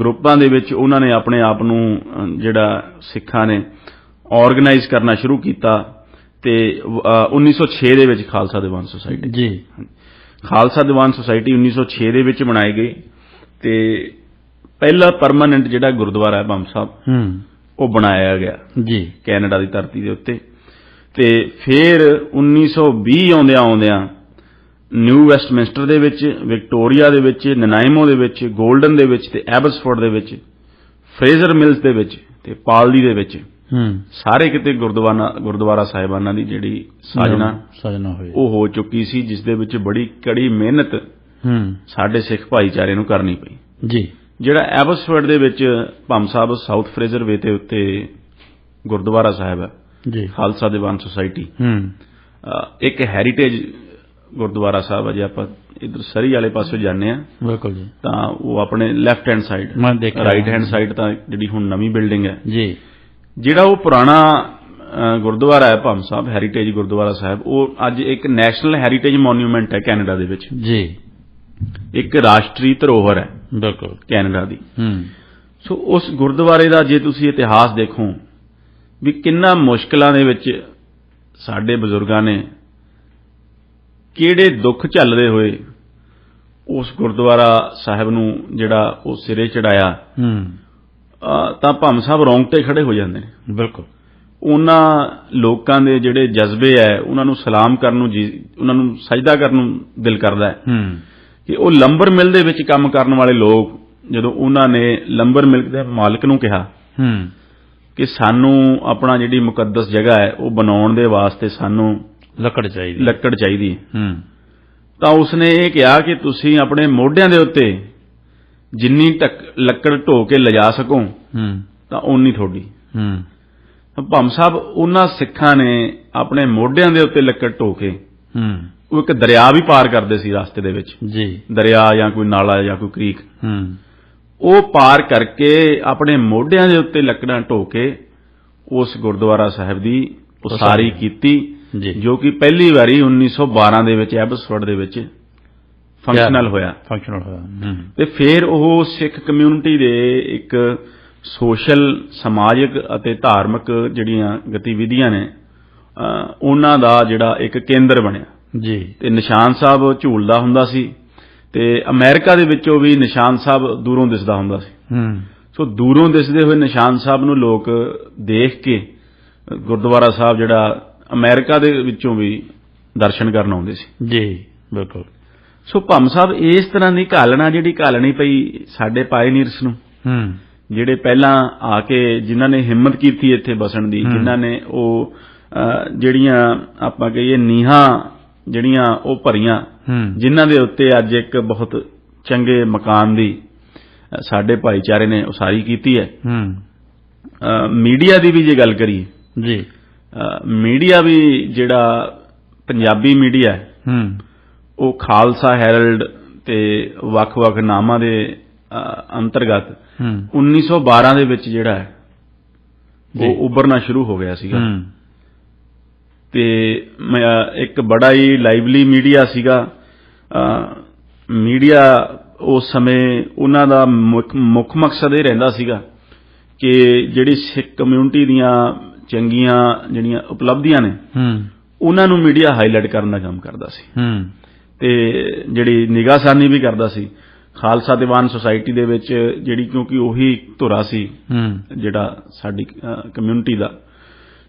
ਗਰੁੱਪਾਂ ਦੇ ਵਿੱਚ ਉਹਨਾਂ ਨੇ ਆਪਣੇ ਆਪ ਨੂੰ ਜਿਹੜਾ ਸਿੱਖਾਂ ਨੇ ਆਰਗੇਨਾਈਜ਼ ਕਰਨਾ ਸ਼ੁਰੂ ਕੀਤਾ ਤੇ ਅ, 1906 ਦੇ ਵਿੱਚ ਖਾਲਸਾ ਦੀਵਾਨ ਸੁਸਾਇਟੀ ਜੀ। ਖਾਲਸਾ ਦੀਵਾਨ ਸੁਸਾਇਟੀ 1906 ਦੇ ਵਿੱਚ ਬਣਾਈ ਗਈ ਤੇ ਪਹਿਲਾ ਪਰਮਾਨੈਂਟ ਜਿਹੜਾ ਗੁਰਦੁਆਰਾ ਹੈ ਭੰਮ ਸਾਹਿਬ ਹੂੰ। ਉਹ ਬਣਾਇਆ ਗਿਆ। ਜੀ। ਕੈਨੇਡਾ ਦੀ ਧਰਤੀ ਦੇ ਉੱਤੇ। ਤੇ ਫਿਰ 1920 ਆਉਂਦਿਆਂ ਆਉਂਦਿਆਂ ਨਿਊ ਵੈਸਟਮਿੰਸਟਰ ਦੇ ਵਿੱਚ ਵਿਕਟੋਰੀਆ ਦੇ ਵਿੱਚ ਨਨਾਈਮੋ ਦੇ ਵਿੱਚ 골ਡਨ ਦੇ ਵਿੱਚ ਤੇ ਐਬਸਫੋਰਡ ਦੇ ਵਿੱਚ ਫਰੇਜ਼ਰ ਮਿਲਸ ਦੇ ਵਿੱਚ ਤੇ ਪਾਲਦੀ ਦੇ ਵਿੱਚ ਹੂੰ। ਸਾਰੇ ਕਿਤੇ ਗੁਰਦੁਆਰਾ ਗੁਰਦੁਆਰਾ ਸਾਹਿਬਾਨਾਂ ਦੀ ਜਿਹੜੀ ਸਾਜਨਾ ਸਜਣਾ ਹੋਈ। ਉਹ ਹੋ ਚੁੱਕੀ ਸੀ ਜਿਸ ਦੇ ਵਿੱਚ ਬੜੀ ਕੜੀ ਮਿਹਨਤ ਹੂੰ। ਸਾਡੇ ਸਿੱਖ ਭਾਈਚਾਰੇ ਨੂੰ ਕਰਨੀ ਪਈ। ਜੀ। ਜਿਹੜਾ ਐਬਸਫੋਰਡ ਦੇ ਵਿੱਚ ਭੰਮ ਸਾਹਿਬ ਸਾਊਥ ਫਰੇਜ਼ਰ ਵੇ ਤੇ ਉੱਤੇ ਗੁਰਦੁਆਰਾ ਸਾਹਿਬ ਹੈ ਜੀ। ਖਾਲਸਾ ਦੀਵਾਨ ਸੁਸਾਇਟੀ। ਹੂੰ। ਇੱਕ ਹੈਰੀਟੇਜ ਗੁਰਦੁਆਰਾ ਸਾਹਿਬ ਹੈ ਜੇ ਆਪਾਂ ਇਧਰ ਸਰੀ ਵਾਲੇ ਪਾਸੇ ਜਾਂਦੇ ਆ ਬਿਲਕੁਲ ਜੀ। ਤਾਂ ਉਹ ਆਪਣੇ ਲੈਫਟ ਹੈਂਡ ਸਾਈਡ ਮੈਂ ਦੇਖਿਆ। ਰਾਈਟ ਹੈਂਡ ਸਾਈਡ ਤਾਂ ਜਿਹੜੀ ਹੁਣ ਨਵੀਂ ਬਿਲਡਿੰਗ ਹੈ। ਜੀ। ਜਿਹੜਾ ਉਹ ਪੁਰਾਣਾ ਗੁਰਦੁਆਰਾ ਹੈ ਭੰਮ ਸਾਹਿਬ ਹੈਰੀਟੇਜ ਗੁਰਦੁਆਰਾ ਸਾਹਿਬ ਉਹ ਅੱਜ ਇੱਕ ਨੈਸ਼ਨਲ ਹੈਰੀਟੇਜ ਮੋਨੂਮੈਂਟ ਹੈ ਕੈਨੇਡਾ ਦੇ ਵਿੱਚ। ਜੀ। ਇੱਕ ਰਾਸ਼ਟਰੀ ਧਰੋਹਰ ਹੈ। ਬਿਲਕੁਲ। ਕੈਨੇਡਾ ਦੀ। ਹੂੰ। ਸੋ ਉਸ ਗੁਰਦੁਆਰੇ ਦਾ ਜੇ ਤੁਸੀਂ ਇਤਿਹਾਸ ਦੇਖੋ ਵੀ ਕਿੰਨਾ ਮੁਸ਼ਕਲਾਂ ਦੇ ਵਿੱਚ ਸਾਡੇ ਬਜ਼ੁਰਗਾਂ ਨੇ ਕਿਹੜੇ ਦੁੱਖ ਝੱਲਦੇ ਹੋਏ ਉਸ ਗੁਰਦੁਆਰਾ ਸਾਹਿਬ ਨੂੰ ਜਿਹੜਾ ਉਹ ਸਿਰੇ ਚੜਾਇਆ। ਹੂੰ। ਤਾਂ ਭੰਮ ਸਾਹਿਬ ਰੌਂਗਟੇ ਖੜੇ ਹੋ ਜਾਂਦੇ ਨੇ। ਬਿਲਕੁਲ। ਉਹਨਾਂ ਲੋਕਾਂ ਦੇ ਜਿਹੜੇ ਜਜ਼ਬੇ ਹੈ ਉਹਨਾਂ ਨੂੰ ਸਲਾਮ ਕਰਨ ਨੂੰ ਜੀ ਉਹਨਾਂ ਨੂੰ ਸਜਦਾ ਕਰਨ ਨੂੰ ਦਿਲ ਕਰਦਾ ਹੈ ਹੂੰ। ਕਿ ਉਹ ਲੰਬਰ ਮਿਲ ਦੇ ਵਿੱਚ ਕੰਮ ਕਰਨ ਵਾਲੇ ਲੋਕ ਜਦੋਂ ਉਹਨਾਂ ਨੇ ਲੰਬਰ ਮਿਲ ਦੇ ਮਾਲਕ ਨੂੰ ਕਿਹਾ ਹੂੰ। ਕਿ ਸਾਨੂੰ ਆਪਣਾ ਜਿਹੜੀ ਮੁਕੱਦਸ ਜਗ੍ਹਾ ਹੈ ਉਹ ਬਣਾਉਣ ਦੇ ਵਾਸਤੇ ਸਾਨੂੰ ਲੱਕੜ ਚਾਹੀਦੀ ਲੱਕੜ ਚਾਹੀਦੀ ਹੈ। ਤਾਂ ਉਸਨੇ ਇਹ ਕਿਹਾ ਕਿ ਤੁਸੀਂ ਆਪਣੇ ਮੋਢਿਆਂ ਦੇ ਉੱਤੇ ਜਿੰਨੀ ਤੱਕ ਲੱਕੜ ਢੋ ਕੇ ਲਿਜਾ ਸਕੋ ਹੂੰ। ਤਾਂ ਓਨੀ ਤੁਹਾਡੀ ਹੂੰ। ਭੰਮ ਸਾਹਿਬ ਉਹਨਾਂ ਸਿੱਖਾਂ ਨੇ ਆਪਣੇ ਮੋਢਿਆਂ ਦੇ ਉੱਤੇ ਲੱਕੜ ਢੋ ਕੇ ਹੂੰ। ਉਹ ਇੱਕ ਦਰਿਆ ਵੀ ਪਾਰ ਕਰਦੇ ਸੀ ਰਸਤੇ ਦੇ ਵਿੱਚ। ਜੀ। ਦਰਿਆ ਜਾਂ ਕੋਈ ਨਾਲਾ ਜਾਂ ਕੋਈ ਕ੍ਰੀਕ। ਹੂੰ। ਉਹ ਪਾਰ ਕਰਕੇ ਆਪਣੇ ਮੋਢਿਆਂ ਦੇ ਉੱਤੇ ਲੱਕੜਾਂ ਢੋ ਕੇ ਉਸ ਗੁਰਦੁਆਰਾ ਸਾਹਿਬ ਦੀ ਉਸਾਰੀ ਕੀਤੀ ਜੀ। ਕਿ ਪਹਿਲੀ ਵਾਰੀ 1912 ਦੇ ਵਿੱਚ ਐਬਸਫੋਰਡ ਦੇ ਵਿੱਚ ਫੰਕਸ਼ਨਲ ਹੋਇਆ। ਫੰਕਸ਼ਨਲ ਹੋਇਆ। ਤੇ ਫਿਰ ਉਹ ਸਿੱਖ ਕਮਿਊਨਿਟੀ ਦੇ ਇੱਕ ਸੋਸ਼ਲ ਸਮਾਜਿਕ ਅਤੇ ਧਾਰਮਿਕ ਜਿਹੜੀਆਂ ਗਤੀਵਿਧੀਆਂ ਨੇ ਉਹਨਾਂ ਦਾ ਜਿਹੜਾ ਇੱਕ ਕੇਂਦਰ ਬਣਿਆ। ਜੀ। ਤੇ ਨਿਸ਼ਾਨ ਸਾਹਿਬ ਝੂਲਦਾ ਹੁੰਦਾ ਸੀ। ਤੇ ਅਮਰੀਕਾ ਦੇ ਵਿੱਚੋਂ ਵੀ ਨਿਸ਼ਾਨ ਸਾਹਿਬ ਦੂਰੋਂ ਦਿਸਦਾ ਹੁੰਦਾ ਸੀ। ਹੂੰ। ਸੋ ਦੂਰੋਂ ਦਿਸਦੇ ਹੋਏ ਨਿਸ਼ਾਨ ਸਾਹਿਬ ਨੂੰ ਲੋਕ ਦੇਖ ਕੇ ਗੁਰਦੁਆਰਾ ਸਾਹਿਬ ਜਿਹੜਾ ਅਮਰੀਕਾ ਦੇ ਵਿੱਚੋਂ ਵੀ ਦਰਸ਼ਨ ਕਰਨ ਆਉਂਦੇ ਸੀ। ਜੀ ਬਿਲਕੁਲ। ਸੋ ਭੰਮ ਸਾਹਿਬ ਇਸ ਤਰ੍ਹਾਂ ਦੀ ਘਾਲਣਾ ਜਿਹੜੀ ਘਾਲਣੀ ਪਈ ਸਾਡੇ ਪਾਇਨੀਅਰਸ ਨੂੰ ਹੂੰ। ਜਿਹੜੇ ਪਹਿਲਾਂ ਆ ਕੇ ਜਿਨ੍ਹਾਂ ਨੇ ਹਿੰਮਤ ਕੀਤੀ ਇੱਥੇ ਬਸਣ ਦੀ। ਜਿਨ੍ਹਾਂ ਨੇ ਉਹ ਜਿਹੜੀਆਂ ਆਪਾਂ ਕਹੀਏ ਨੀਹਾਂ ਜਿਹੜੀਆਂ ਉਹ ਭਰੀਆਂ ਜਿਨ੍ਹਾਂ ਦੇ ਉੱਤੇ ਅੱਜ ਇੱਕ ਬਹੁਤ ਚੰਗੇ ਮਕਾਨ ਦੀ ਸਾਡੇ ਭਾਈਚਾਰੇ ਨੇ ਉਸਾਰੀ ਕੀਤੀ ਹੈ। ਮੀਡੀਆ ਦੀ ਵੀ ਜੇ ਗੱਲ ਕਰੀਏ ਜੀ। ਮੀਡੀਆ ਵੀ ਜਿਹੜਾ ਪੰਜਾਬੀ ਮੀਡੀਆ ਹੈ ਉਹ ਖਾਲਸਾ ਹੈਰਲਡ ਤੇ ਵੱਖ-ਵੱਖ ਨਾਮਾਂ ਦੇ ਅੰਤਰਗਤ ਹੂੰ। 1912 ਦੇ ਵਿੱਚ ਜਿਹੜਾ ਹੈ। ਉਹ ਉੱਭਰਨਾ ਸ਼ੁਰੂ ਹੋ ਗਿਆ ਸੀਗਾ। ਹੂੰ। ਤੇ ਇੱਕ ਬੜਾ ਹੀ ਲਾਈਵਲੀ ਮੀਡੀਆ ਸੀਗਾ। ਮੀਡੀਆ ਉਸ ਸਮੇਂ ਉਹਨਾਂ ਦਾ ਮੁੱਖ ਮਕਸਦ ਇਹ ਰਹਿੰਦਾ ਸੀਗਾ ਕਿ ਜਿਹੜੀ ਸਿੱਖ ਕਮਿਊਨਿਟੀ ਦੀਆਂ ਚੰਗੀਆਂ ਜਿਹੜੀਆਂ ਉਪਲਬਧੀਆਂ ਨੇ ਹੂੰ। ਉਹਨਾਂ ਨੂੰ ਮੀਡੀਆ ਹਾਈਲਾਈਟ ਕਰਨ ਦਾ ਕੰਮ ਕਰਦਾ ਸੀ। ਹੂੰ। ਤੇ ਜਿਹੜੀ ਨਿਗਾਹਸਾਨੀ ਵੀ ਕਰਦਾ ਸੀ ਖਾਲਸਾ ਦੀਵਾਨ ਸੁਸਾਇਟੀ ਦੇ ਵਿੱਚ ਜਿਹੜੀ ਕਿਉਂਕਿ ਉਹੀ ਧੁਰਾ ਸੀ ਹੂੰ। ਜਿਹੜਾ ਸਾਡੀ ਕਮਿਊਨਿਟੀ ਦਾ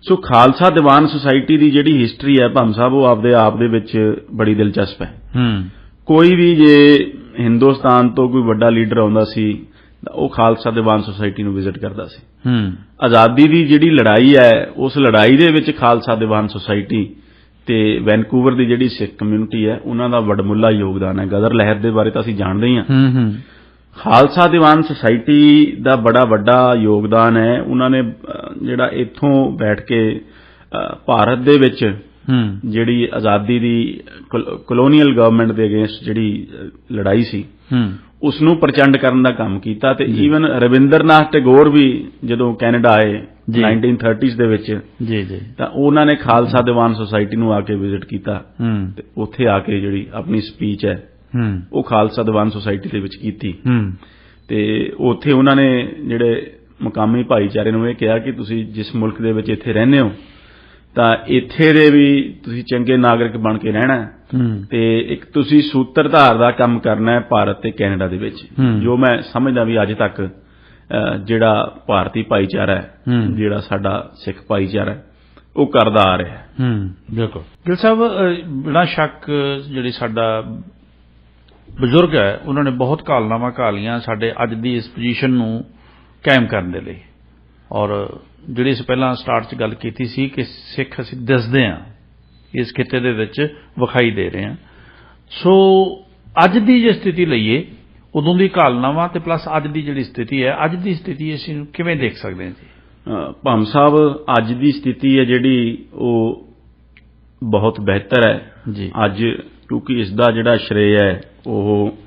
ਸੋ ਖਾਲਸਾ ਦੀਵਾਨ ਸੁਸਾਇਟੀ ਦੀ ਜਿਹੜੀ ਹਿਸਟਰੀ ਹੈ ਭੰਮ ਸਾਹਿਬ ਉਹ ਆਪਦੇ ਆਪ ਦੇ ਵਿੱਚ ਬੜੀ ਦਿਲਚਸਪ ਹੈ। ਹੂੰ। ਕੋਈ ਵੀ ਜੇ ਹਿੰਦੁਸਤਾਨ ਤੋਂ ਕੋਈ ਵੱਡਾ ਲੀਡਰ ਆਉਂਦਾ ਸੀ ਉਹ ਖਾਲਸਾ ਦੀਵਾਨ ਸੁਸਾਇਟੀ ਨੂੰ ਵਿਜ਼ਿਟ ਕਰਦਾ ਸੀ। ਹੂੰ। ਆਜ਼ਾਦੀ ਦੀ ਜਿਹੜੀ ਲੜਾਈ ਹੈ ਉਸ ਲੜਾਈ ਦੇ ਵਿੱਚ ਖਾਲਸਾ ਦੀਵਾਨ ਸੁਸਾਇਟੀ ਤੇ ਵੈਨਕੂਵਰ ਦੀ ਜਿਹੜੀ ਸਿੱਖ ਕਮਿਊਨਿਟੀ ਹੈ ਉਹਨਾਂ ਦਾ ਵਡਮੁੱਲਾ ਯੋਗਦਾਨ ਹੈ। ਗਦਰ ਲਹਿਰ ਦੇ ਬਾਰੇ ਤਾਂ ਅਸੀਂ ਜਾਣਦੇ ਹੀ ਹਾਂ। ਹੂੰ ਹੂੰ। ਖਾਲਸਾ ਦੀਵਾਨ ਸੁਸਾਇਟੀ ਦਾ ਬੜਾ ਵੱਡਾ ਯੋਗਦਾਨ ਹੈ। ਉਹਨਾਂ ਨੇ ਜਿਹੜਾ ਇੱਥੋਂ ਬੈਠ ਕੇ ਭਾਰਤ ਦੇ ਵਿੱਚ ਹੂੰ। ਜਿਹੜੀ ਆਜ਼ਾਦੀ ਦੀ ਕਲੋਨੀਅਲ ਗਵਰਨਮੈਂਟ ਦੇ ਅਗੇਂਸਟ ਜਿਹੜੀ ਲੜਾਈ ਸੀ ਹੂੰ। ਉਸ ਨੂੰ ਪ੍ਰਚੰਡ ਕਰਨ ਦਾ ਕੰਮ ਕੀਤਾ ਤੇ ਈਵਨ ਰਵਿੰਦਰਨਾਥ ਟੈਗੋਰ ਵੀ ਜਦੋਂ ਕੈਨੇਡਾ ਆਏ ਜੀ। 1930s ਦੇ ਵਿੱਚ ਜੀ ਜੀ। ਤਾਂ ਉਹਨਾਂ ਨੇ ਖਾਲਸਾ ਦੀਵਾਨ ਸੁਸਾਇਟੀ ਨੂੰ ਆ ਕੇ ਵਿਜ਼ਿਟ ਕੀਤਾ ਹੂੰ। ਤੇ ਉੱਥੇ ਆ ਕੇ ਜਿਹੜੀ ਆਪਣੀ ਸਪੀਚ ਹੂੰ ਉਹ ਖਾਲਸਾ ਦੀਵਾਨ ਸੁਸਾਇਟੀ ਦੇ ਵਿੱਚ ਕੀਤੀ। ਹੂੰ। ਤੇ ਉੱਥੇ ਉਹਨਾਂ ਨੇ ਜਿਹੜੇ ਮਕਾਮੀ ਭਾਈਚਾਰੇ ਨੂੰ ਇਹ ਕਿਹਾ ਕਿ ਤੁਸੀਂ ਜਿਸ ਮੁਲਕ ਦੇ ਵਿੱਚ ਇੱਥੇ ਰਹਿੰਦੇ ਹੋ ਤਾਂ ਇੱਥੇ ਦੇ ਵੀ ਤੁਸੀਂ ਚੰਗੇ ਨਾਗਰਿਕ ਬਣ ਕੇ ਰਹਿਣਾ ਤੇ ਇੱਕ ਤੁਸੀਂ ਸੂਤਰਧਾਰ ਦਾ ਕੰਮ ਕਰਨਾ ਹੈ ਭਾਰਤ ਤੇ ਕੈਨੇਡਾ ਦੇ ਵਿੱਚ। ਜੋ ਮੈਂ ਸਮਝਦਾ ਵੀ ਅੱਜ ਤੱਕ ਜਿਹੜਾ ਭਾਰਤੀ ਭਾਈਚਾਰਾ ਹੈ। ਜਿਹੜਾ ਸਾਡਾ ਸਿੱਖ ਭਾਈਚਾਰਾ ਹੈ ਉਹ ਕਰਦਾ ਆ ਰਿਹਾ ਹੈ। ਹੂੰ। ਬਿਲਕੁਲ। ਗਿਲ ਸਾਹਿਬ ਬਿਨਾਂ ਸ਼ੱਕ ਜਿਹੜੀ ਸਾਡਾ ਬਜ਼ੁਰਗ ਹੈ ਉਹਨਾਂ ਨੇ ਬਹੁਤ ਕਾਲਨਾਮਾ ਕਾਲੀਆਂ ਸਾਡੇ ਅੱਜ ਦੀ ਇਸ ਪੋਜੀਸ਼ਨ ਨੂੰ ਕਾਇਮ ਕਰਨ ਦੇ ਲਈ। ਔਰ ਜਿਹੜੀ ਅਸੀਂ ਪਹਿਲਾਂ ਸਟਾਰਟ 'ਚ ਗੱਲ ਕੀਤੀ ਸੀ ਕਿ ਸਿੱਖ ਅਸੀਂ ਦਿਸਦੇ ਹਾਂ ਇਸ ਖਿੱਤੇ ਦੇ ਵਿੱਚ ਵਿਖਾਈ ਦੇ ਰਹੇ ਹਾਂ। ਸੋ ਅੱਜ ਦੀ ਜੇ ਸਥਿਤੀ ਲਈਏ ਉਦੋਂ ਦੀ ਕਾਲਨਾਮਾ ਤੇ ਪਲੱਸ ਅੱਜ ਦੀ ਜਿਹੜੀ ਸਥਿਤੀ ਹੈ ਅੱਜ ਦੀ ਸਥਿਤੀ ਅਸੀਂ ਕਿਵੇਂ ਦੇਖ ਸਕਦੇ ਹਾਂ ਜੀ? ਭੰਮ ਸਾਹਿਬ ਅੱਜ ਦੀ ਸਥਿਤੀ ਹੈ ਜਿਹੜੀ ਉਹ ਬਹੁਤ ਬਿਹਤਰ ਹੈ। ਜੀ। ਅੱਜ ਕਿਉਂਕਿ ਇਸ ਦਾ ਜਿਹੜਾ ਸ਼੍ਰੇਅ ਹੈ ਉਹ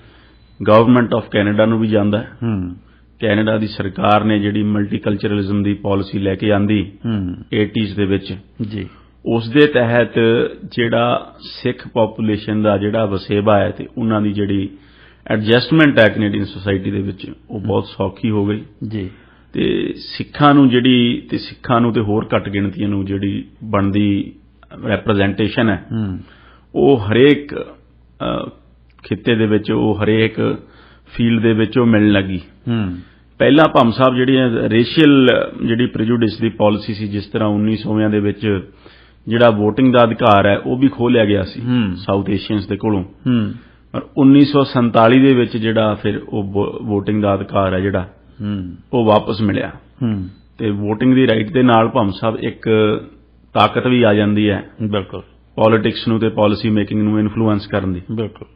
ਗਵਰਨਮੈਂਟ ਆਫ ਕੈਨੇਡਾ ਨੂੰ ਵੀ ਜਾਂਦਾ ਹੈ। ਹੂੰ। ਕੈਨੇਡਾ ਦੀ ਸਰਕਾਰ ਨੇ ਜਿਹੜੀ ਮਲਟੀਕਲਚਰਲਿਜ਼ਮ ਦੀ ਪਾਲਿਸੀ ਲੈ ਕੇ ਆਂਦੀ ਹੂੰ। 80s ਦੇ ਵਿੱਚ। ਜੀ। ਉਸ ਦੇ ਤਹਿਤ ਜਿਹੜਾ ਸਿੱਖ ਪੋਪੂਲੇਸ਼ਨ ਦਾ ਜਿਹੜਾ ਵਸੇਬਾ ਹੈ ਤੇ ਉਹਨਾਂ ਦੀ ਜਿਹੜੀ ਐਡਜਸਟਮੈਂਟ ਹੈ ਕੈਨੇਡੀਅਨ ਸੋਸਾਇਟੀ ਦੇ ਵਿੱਚ ਉਹ ਬਹੁਤ ਸੌਖੀ ਹੋ ਗਈ। ਜੀ। ਤੇ ਸਿੱਖਾਂ ਨੂੰ ਜਿਹੜੀ ਤੇ ਸਿੱਖਾਂ ਨੂੰ ਤੇ ਹੋਰ ਘੱਟ ਗਿਣਤੀਆਂ ਨੂੰ ਜਿਹੜੀ ਬਣਦੀ ਰੈਪਰੈਜ਼ੈਂਟੇਸ਼ਨ ਹੈ ਹੂੰ। ਉਹ ਹਰੇਕ ਖਿੱਤੇ ਦੇ ਵਿੱਚ ਉਹ ਹਰੇਕ ਫੀਲਡ ਦੇ ਵਿੱਚ ਉਹ ਮਿਲਣ ਲੱਗੀ। ਹੂੰ। ਪਹਿਲਾਂ ਭੰਮ ਸਾਹਿਬ ਜਿਹੜੀ ਰੇਸ਼ੀਅਲ ਜਿਹੜੀ ਪ੍ਰੀਜੁਡਿਸ ਦੀ ਪਾਲਿਸੀ ਸੀ ਜਿਸ ਤਰ੍ਹਾਂ 1900ਵਿਆਂ ਦੇ ਵਿੱਚ ਜਿਹੜਾ VOTING ਦਾ ਅਧਿਕਾਰ ਹੈ ਉਹ ਵੀ ਖੋਲਿਆ ਗਿਆ ਸੀ। ਸਾਊਥ ਏਸ਼ੀਅਨਸ ਦੇ ਕੋਲੋਂ। ਹੂੰ। ਪਰ 1947 ਦੇ ਵਿੱਚ ਜਿਹੜਾ ਫਿਰ ਉਹ VOTING ਦਾ ਅਧਿਕਾਰ ਹੈ ਜਿਹੜਾ ਹੂੰ। ਉਹ ਵਾਪਸ ਮਿਲਿਆ। ਹੂੰ। ਤੇ VOTING ਦੀ ਰਾਈਟ ਦੇ ਨਾਲ ਭੰਮ ਸਾਹਿਬ ਇੱਕ ਤਾਕਤ ਵੀ ਆ ਜਾਂਦੀ ਹੈ। ਬਿਲਕੁਲ। ਪੋਲਿਟਿਕਸ ਨੂੰ ਤੇ ਪਾਲਿਸੀ ਮੇਕਿੰਗ ਨੂੰ ਇਨਫਲੂਐਂਸ ਕਰਨ ਦੀ। ਬਿਲਕੁਲ।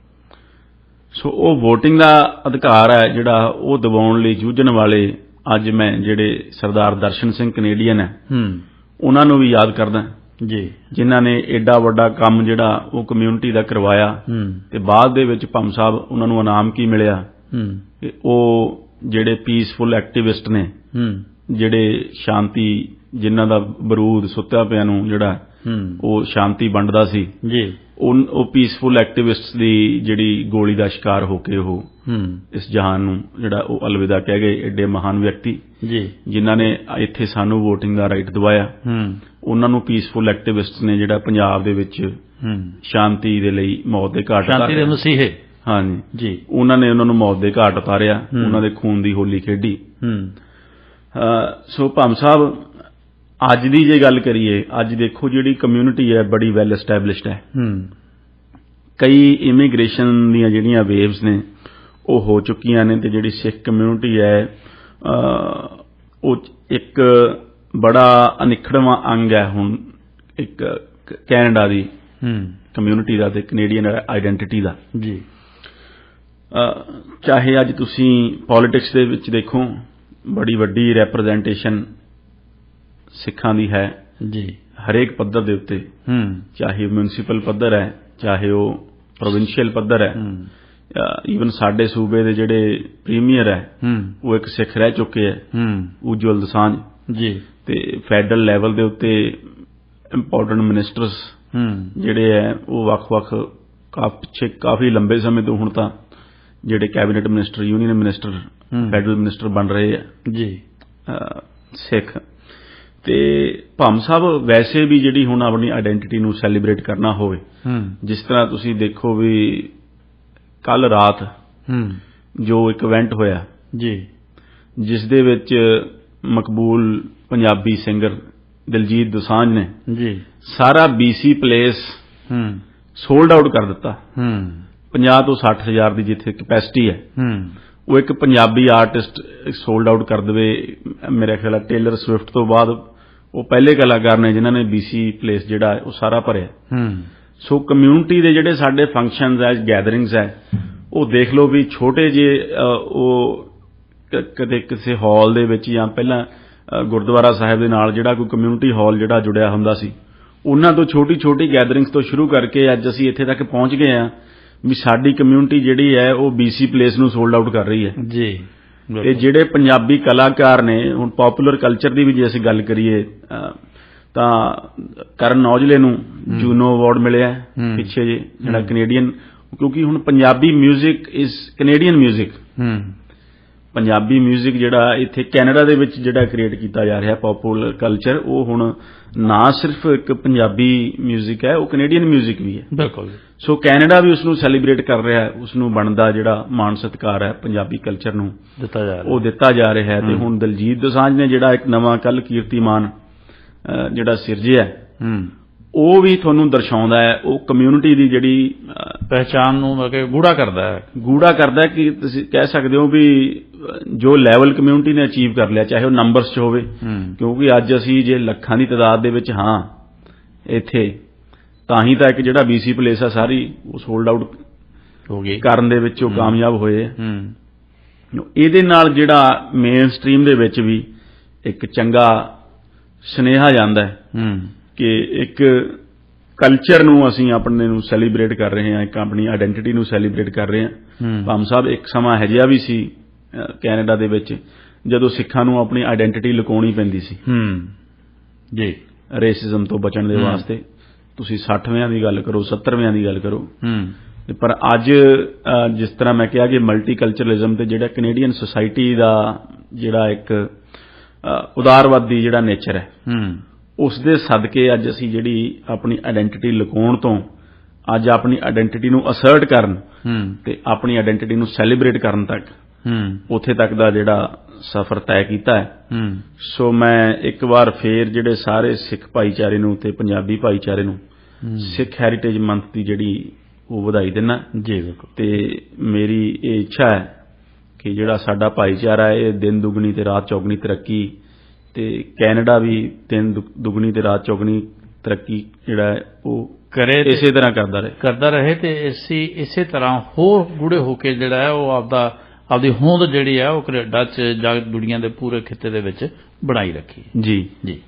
ਸੋ ਉਹ VOTING ਦਾ ਅਧਿਕਾਰ ਹੈ ਜਿਹੜਾ ਉਹ ਦਿਵਾਉਣ ਲਈ ਜੂਝਣ ਵਾਲੇ ਅੱਜ ਮੈਂ ਜਿਹੜੇ ਸਰਦਾਰ ਦਰਸ਼ਨ ਸਿੰਘ ਕੈਨੇਡੀਅਨ ਹੈ ਹੂੰ। ਉਹਨਾਂ ਨੂੰ ਵੀ ਯਾਦ ਕਰਦਾ ਜੀ। ਜਿਨ੍ਹਾਂ ਨੇ ਐਡਾ ਵੱਡਾ ਕੰਮ ਜਿਹੜਾ ਉਹ ਕਮਿਊਨਿਟੀ ਦਾ ਕਰਵਾਇਆ। ਹੂੰ। ਤੇ ਬਾਅਦ ਦੇ ਵਿੱਚ ਭੰਮ ਸਾਹਿਬ ਉਹਨਾਂ ਨੂੰ ਇਨਾਮ ਕੀ ਮਿਲਿਆ? ਹੂੰ। ਕਿ ਉਹ ਜਿਹੜੇ ਪੀਸਫੁਲ ਐਕਟਿਵਿਸਟ ਨੇ ਹੂੰ। ਜਿਹੜੇ ਸ਼ਾਂਤੀ ਜਿਨ੍ਹਾਂ ਦਾ ਬਰੂਦ ਸੁੱਤਿਆ ਪਿਆ ਨੂੰ ਜਿਹੜਾ ਉਹ ਸ਼ਾਂਤੀ ਵੰਡਦਾ ਸੀ। ਜੀ। ਉਹ ਪੀਸਫੁਲ ਐਕਟਿਵਿਸਟਸ ਦੀ ਜਿਹੜੀ ਗੋਲੀ ਦਾ ਸ਼ਿਕਾਰ ਹੋ ਕੇ ਉਹ ਇਸ ਜਹਾਨ ਨੂੰ ਜਿਹੜਾ ਉਹ ਅਲਵਿਦਾ ਕਹਿ ਗਏ ਐਡੇ ਮਹਾਨ ਵਿਅਕਤੀ। ਜੀ। ਜਿਨ੍ਹਾਂ ਨੇ ਇੱਥੇ ਸਾਨੂੰ VOTING ਦਾ ਰਾਈਟ ਦਿਵਾਇਆ। ਹੂੰ। ਉਹਨਾਂ ਨੂੰ ਪੀਸਫੁਲ ਐਕਟਿਵਿਸਟਸ ਨੇ ਜਿਹੜਾ ਪੰਜਾਬ ਦੇ ਵਿੱਚ ਹੂੰ। ਸ਼ਾਂਤੀ ਦੇ ਲਈ ਮੌਤ ਦੇ ਘਾਟ ਸ਼ਾਂਤੀ ਦੇ। ਮਸੀਹੇ। ਹਾਂਜੀ। ਜੀ। ਉਹਨਾਂ ਨੇ ਉਹਨਾਂ ਨੂੰ ਮੌਤ ਦੇ ਘਾਟ ਉਤਾਰਿਆ। ਉਹਨਾਂ ਦੇ ਖੂਨ ਦੀ ਹੋਲੀ ਖੇਡੀ। ਸੋ ਭੰਮ ਸਾਹਿਬ ਅੱਜ ਦੀ ਜੇ ਗੱਲ ਕਰੀਏ ਅੱਜ ਦੇਖੋ ਜਿਹੜੀ ਕਮਿਊਨਿਟੀ ਹੈ ਬੜੀ ਵੈਲ ਐਸਟੈਬਲਿਸ਼ਡ ਹੈ। ਹੂੰ। ਕਈ ਇਮੀਗ੍ਰੇਸ਼ਨ ਦੀਆਂ ਜਿਹੜੀਆਂ ਵੇਵਸ ਨੇ ਉਹ ਹੋ ਚੁੱਕੀਆਂ ਨੇ ਤੇ ਜਿਹੜੀ ਸਿੱਖ ਕਮਿਊਨਿਟੀ ਹੈ ਉਹ ਇੱਕ ਬੜਾ ਅਨਿਖੜਵਾਂ ਅੰਗ ਹੈ ਹੁਣ ਇੱਕ ਕੈਨੇਡਾ ਦੀ ਹੂੰ। ਕਮਿਊਨਿਟੀ ਦਾ ਤੇ ਕੈਨੇਡੀਅਨ ਆਇਡੈਂਟੀਟੀ ਦਾ। ਜੀ। ਚਾਹੇ ਅੱਜ ਤੁਸੀਂ ਪੋਲਿਟਿਕਸ ਦੇ ਵਿੱਚ ਦੇਖੋ ਬੜੀ ਵੱਡੀ ਰੈਪਰੈਜ਼ੈਂਟੇਸ਼ਨ ਸਿੱਖਾਂ ਦੀ ਹੈ। ਜੀ। ਹਰੇਕ ਪੱਧਰ ਦੇ ਉੱਤੇ। ਹੂੰ। ਚਾਹੇ ਮਿਊਨਿਸਪਲ ਪੱਧਰ ਹੈ ਚਾਹੇ ਉਹ ਪ੍ਰੋਵਿੰਸ਼ੀਅਲ ਪੱਧਰ ਹੈ। ਹੂੰ। ਈਵਨ ਸਾਡੇ ਸੂਬੇ ਦੇ ਜਿਹੜੇ ਪ੍ਰੀਮੀਅਰ ਹੈ ਹੂੰ। ਉਹ ਇੱਕ ਸਿੱਖ ਰਹਿ ਚੁੱਕੇ ਹੈ। ਹੂੰ। ਉਜਵਲ ਦਸਾਂਝ। ਜੀ। ਤੇ ਫੈਡਰਲ ਲੈਵਲ ਦੇ ਉੱਤੇ ਇੰਪੋਰਟੈਂਟ ਮਿਨਿਸਟਰਸ ਹੂੰ। ਜਿਹੜੇ ਹੈ ਉਹ ਵੱਖ-ਵੱਖ ਕਾ ਪਿੱਛੇ ਕਾਫੀ ਲੰਬੇ ਸਮੇਂ ਤੋਂ ਹੁਣ ਤਾਂ ਜਿਹੜੇ cabinet minister union minister. Federal minister ਬਣ ਰਹੇ ਹੈ। ਜੀ। ਸਿੱਖ। ਤੇ ਭੰਮ ਸਾਹਿਬ ਵੈਸੇ ਵੀ ਜਿਹੜੀ ਹੁਣ ਆਪਣੀ ਆਇਡੈਂਟੀਟੀ ਨੂੰ ਸੈਲੀਬ੍ਰੇਟ ਕਰਨਾ ਹੋਵੇ ਹੂੰ। ਜਿਸ ਤਰ੍ਹਾਂ ਤੁਸੀਂ ਦੇਖੋ ਵੀ ਕੱਲ ਰਾਤ ਹੂੰ। ਜੋ ਇੱਕ ਇਵੈਂਟ ਹੋਇਆ ਜੀ। ਜਿਸ ਦੇ ਵਿੱਚ ਮਕਬੂਲ ਪੰਜਾਬੀ ਸਿੰਗਰ ਦਿਲਜੀਤ ਦੋਸਾਂਝ ਨੇ ਜੀ। ਸਾਰਾ BC ਪਲੇਸ ਹੂੰ। ਸੋਲਡ ਆਊਟ ਕਰ ਦਿੱਤਾ। ਹੂੰ। 50 ਤੋਂ 60 ਹਜ਼ਾਰ ਦੀ ਜਿੱਥੇ ਕੈਪੈਸਿਟੀ ਹੈ ਹੂੰ। ਉਹ ਇੱਕ ਪੰਜਾਬੀ ਆਰਟਿਸਟ ਸੋਲਡ ਆਊਟ ਕਰ ਦੇਵੇ ਮੇਰੇ ਖਿਆਲ ਟੇਲਰ ਸਵਿਫਟ ਤੋਂ ਬਾਅਦ ਉਹ ਪਹਿਲੇ ਕਲਾਕਾਰ ਨੇ ਜਿਨ੍ਹਾਂ ਨੇ BC ਪਲੇਸ ਜਿਹੜਾ ਉਹ ਸਾਰਾ ਭਰਿਆ। ਹੂੰ। ਸੋ ਕਮਿਊਨਿਟੀ ਦੇ ਜਿਹੜੇ ਸਾਡੇ ਫੰਕਸ਼ਨਸ ਹੈ ਗੈਦਰਿੰਗਸ ਹੈ ਉਹ ਦੇਖ ਲਓ ਵੀ ਛੋਟੇ ਜੇ ਉਹ ਕਦੇ ਕਿਸੇ ਹਾਲ ਦੇ ਵਿੱਚ ਜਾਂ ਪਹਿਲਾਂ ਗੁਰਦੁਆਰਾ ਸਾਹਿਬ ਦੇ ਨਾਲ ਜਿਹੜਾ ਕੋਈ ਕਮਿਊਨਿਟੀ ਹਾਲ ਜਿਹੜਾ ਜੁੜਿਆ ਹੁੰਦਾ ਸੀ ਉਹਨਾਂ ਤੋਂ ਛੋਟੀ ਛੋਟੀ ਗੈਦਰਿੰਗਸ ਤੋਂ ਸ਼ੁਰੂ ਕਰਕੇ ਅੱਜ ਅਸੀਂ ਇੱਥੇ ਤੱਕ ਪਹੁੰਚ ਗਏ ਆ ਵੀ ਸਾਡੀ ਕਮਿਊਨਿਟੀ ਜਿਹੜੀ ਹੈ ਉਹ BC ਪਲੇਸ ਨੂੰ ਸੋਲਡ ਆਊਟ ਕਰ ਰਹੀ ਹੈ। ਜੀ। ਤੇ ਜਿਹੜੇ ਪੰਜਾਬੀ ਕਲਾਕਾਰ ਨੇ ਹੁਣ ਪਪੂਲਰ ਕਲਚਰ ਦੀ ਵੀ ਜੇ ਅਸੀਂ ਗੱਲ ਕਰੀਏ ਅ, ਤਾਂ ਕਰਨ ਔਜਲੇ ਨੂੰ ਜੂਨੋ ਅਵਾਰਡ ਮਿਲਿਆ ਹੈ ਹੂੰ। ਪਿੱਛੇ ਜੇ ਜਿਹੜਾ ਕੈਨੇਡੀਅਨ ਕਿਉਂਕਿ ਹੁਣ ਪੰਜਾਬੀ 뮤직 ਇਜ਼ ਕੈਨੇਡੀਅਨ 뮤직 ਹੂੰ ਪੰਜਾਬੀ 뮤직 ਜਿਹੜਾ ਇੱਥੇ ਕੈਨੇਡਾ ਦੇ ਵਿੱਚ ਜਿਹੜਾ ਕ੍ਰੀਏਟ ਕੀਤਾ ਜਾ ਰਿਹਾ ਪਪੂਲਰ ਕਲਚਰ ਉਹ ਹੁਣ ਨਾ ਸਿਰਫ ਇੱਕ ਪੰਜਾਬੀ 뮤직 ਹੈ ਉਹ ਕੈਨੇਡੀਅਨ 뮤직 ਵੀ ਹੈ ਬਿਲਕੁਲ ਸੋ ਕੈਨੇਡਾ ਵੀ ਉਸ ਨੂੰ ਸੈਲੀਬ੍ਰੇਟ ਕਰ ਰਿਹਾ ਹੈ ਉਸ ਨੂੰ ਬਣਦਾ ਜਿਹੜਾ ਮਾਣ ਸਤਿਕਾਰ ਹੈ ਪੰਜਾਬੀ ਕਲਚਰ ਨੂੰ ਦਿੱਤਾ ਜਾ ਰਿਹਾ ਉਹ ਦਿੱਤਾ ਜਾ ਰਿਹਾ ਹੈ ਤੇ ਹੁਣ ਦਲਜੀਤ ਦੋਸਾਂਝ ਨੇ ਜਿਹੜਾ ਇੱਕ ਨਵਾਂ ਕੱਲ ਕੀਰਤੀਮਾਨ ਅ, ਜਿਹੜਾ ਸਿਰਜਿਆ ਹੈ, ਹੂੰ ਉਹ ਵੀ ਤੁਹਾਨੂੰ ਦਰਸਾਉਂਦਾ ਹੈ ਉਹ ਕਮਿਊਨਿਟੀ ਦੀ ਜਿਹੜੀ ਪਹਿਚਾਨ ਨੂੰ ਮਤਲਬ ਕਿ ਗੂੜਾ ਕਰਦਾ ਹੈ। ਗੂੜਾ ਕਰਦਾ ਹੈ ਕਿ ਤੁਸੀਂ ਕਹਿ ਸਕਦੇ ਹੋ ਵੀ ਜੋ ਲੈਵਲ ਕਮਿਊਨਿਟੀ ਨੇ ਅਚੀਵ ਕਰ ਲਿਆ ਚਾਹੇ ਉਹ ਨੰਬਰਸ 'ਚ ਹੋਵੇ। ਕਿਉਂਕਿ ਅੱਜ ਅਸੀਂ ਜੇ ਲੱਖਾਂ ਦੀ ਤਾਦਾਦ ਦੇ ਵਿੱਚ ਹਾਂ ਇੱਥੇ ਤਾਂ ਹੀ ਤਾਂ ਇੱਕ ਜਿਹੜਾ BC ਪਲੇਸ ਆ ਸਾਰੀ ਉਹ ਸੋਲਡ ਆਊਟ ਹੋ ਗਈ। ਕਰਨ ਦੇ ਵਿੱਚ ਉਹ ਕਾਮਯਾਬ ਹੋਏ ਇਹਦੇ ਨਾਲ ਜਿਹੜਾ ਮੇਨ ਸਟ੍ਰੀਮ ਦੇ ਵਿੱਚ ਵੀ ਇੱਕ ਚੰਗਾ ਸੁਨੇਹਾ ਜਾਂਦਾ ਹੂੰ। ਕਿ ਇੱਕ ਕਲਚਰ ਨੂੰ ਅਸੀਂ ਆਪਣੇ ਨੂੰ ਸੈਲੀਬ੍ਰੇਟ ਕਰ ਰਹੇ ਹਾਂ ਇੱਕ ਆਪਣੀ ਆਇਡੈਂਟੀਟੀ ਨੂੰ ਸੈਲੀਬ੍ਰੇਟ ਕਰ ਰਹੇ ਹਾਂ। ਭਾਮ ਸਾਹਿਬ ਇੱਕ ਸਮਾਂ ਹੈ ਜਿਹਾ ਵੀ ਸੀ ਕੈਨੇਡਾ ਦੇ ਵਿੱਚ ਜਦੋਂ ਸਿੱਖਾਂ ਨੂੰ ਆਪਣੀ ਆਇਡੈਂਟੀਟੀ ਲੁਕਾਉਣੀ ਪੈਂਦੀ ਸੀ। ਹੂੰ। ਜੀ। ਰੇਸਿਜ਼ਮ ਤੋਂ ਬਚਣ ਦੇ। ਵਾਸਤੇ। ਤੁਸੀਂ 60ਵਿਆਂ ਦੀ ਗੱਲ ਕਰੋ 70ਵਿਆਂ ਦੀ ਗੱਲ ਕਰੋ। ਹੂੰ। ਪਰ ਅੱਜ ਜਿਸ ਤਰ੍ਹਾਂ ਮੈਂ ਕਿਹਾ ਕਿ ਮਲਟੀਕਲਚਰਲਿਜ਼ਮ ਤੇ ਜਿਹੜਾ ਕੈਨੇਡੀਅਨ ਸੁਸਾਇਟੀ ਦਾ ਜਿਹੜਾ ਇੱਕ ਉਦਾਰਵਾਦੀ ਜਿਹੜਾ ਨੇਚਰ ਹੈ। ਹੂੰ। ਉਸ ਦੇ ਸਦਕੇ ਅੱਜ ਅਸੀਂ ਜਿਹੜੀ ਆਪਣੀ ਆਇਡੈਂਟੀਟੀ ਲੁਕਾਉਣ ਤੋਂ ਅੱਜ ਆਪਣੀ ਆਇਡੈਂਟੀਟੀ ਨੂੰ ਅਸਰਟ ਕਰਨ ਤੇ ਆਪਣੀ ਆਇਡੈਂਟੀਟੀ ਨੂੰ ਸੈਲੀਬ੍ਰੇਟ ਕਰਨ ਤੱਕ ਉੱਥੇ ਤੱਕ ਦਾ ਜਿਹੜਾ ਸਫ਼ਰ ਤੈਅ ਕੀਤਾ ਹੈ। ਸੋ ਮੈਂ ਇੱਕ ਵਾਰ ਫੇਰ ਜਿਹੜੇ ਸਾਰੇ ਸਿੱਖ ਭਾਈਚਾਰੇ ਨੂੰ ਤੇ ਪੰਜਾਬੀ ਭਾਈਚਾਰੇ ਨੂੰ। ਸਿੱਖ ਹੈਰੀਟੇਜ ਮੰਥ ਦੀ ਜਿਹੜੀ ਉਹ ਵਧਾਈ ਦਿੰਦਾ ਜੀ ਬਿਲਕੁਲ। ਤੇ ਮੇਰੀ ਇਹ ਇੱਛਾ ਹੈ ਕਿ ਜਿਹੜਾ ਸਾਡਾ ਭਾਈਚਾਰਾ ਹੈ ਇਹ ਦਿਨ ਦੁਗਣੀ ਤੇ ਰਾਤ ਚੌਗਣੀ ਤਰੱਕੀ ਤੇ ਕੈਨੇਡਾ ਵੀ ਦੁ- ਦੁਗਣੀ ਤੇ ਰਾਤ ਚੌਗਣੀ ਤਰੱਕੀ ਜਿਹੜਾ ਉਹ ਕਰੇ ਇਸੇ ਤਰ੍ਹਾਂ ਕਰਦਾ ਰਹੇ। ਕਰਦਾ ਰਹੇ ਤੇ ਇਸੇ ਇਸੇ ਤਰ੍ਹਾਂ ਹੋਰ ਗੂੜੇ ਹੋ ਕੇ ਜਿਹੜਾ ਹੈ ਉਹ ਆਪਦਾ ਆਪਦੀ ਹੋਂਦ ਜਿਹੜੀ ਹੈ ਉਹ ਕੈਨੇਡਾ ਚ ਜਾਂ ਦੁਨੀਆ ਦੇ ਪੂਰੇ ਖਿੱਤੇ ਦੇ ਵਿੱਚ ਬਣਾਈ ਰੱਖੀ ਜੀ। ਜੀ।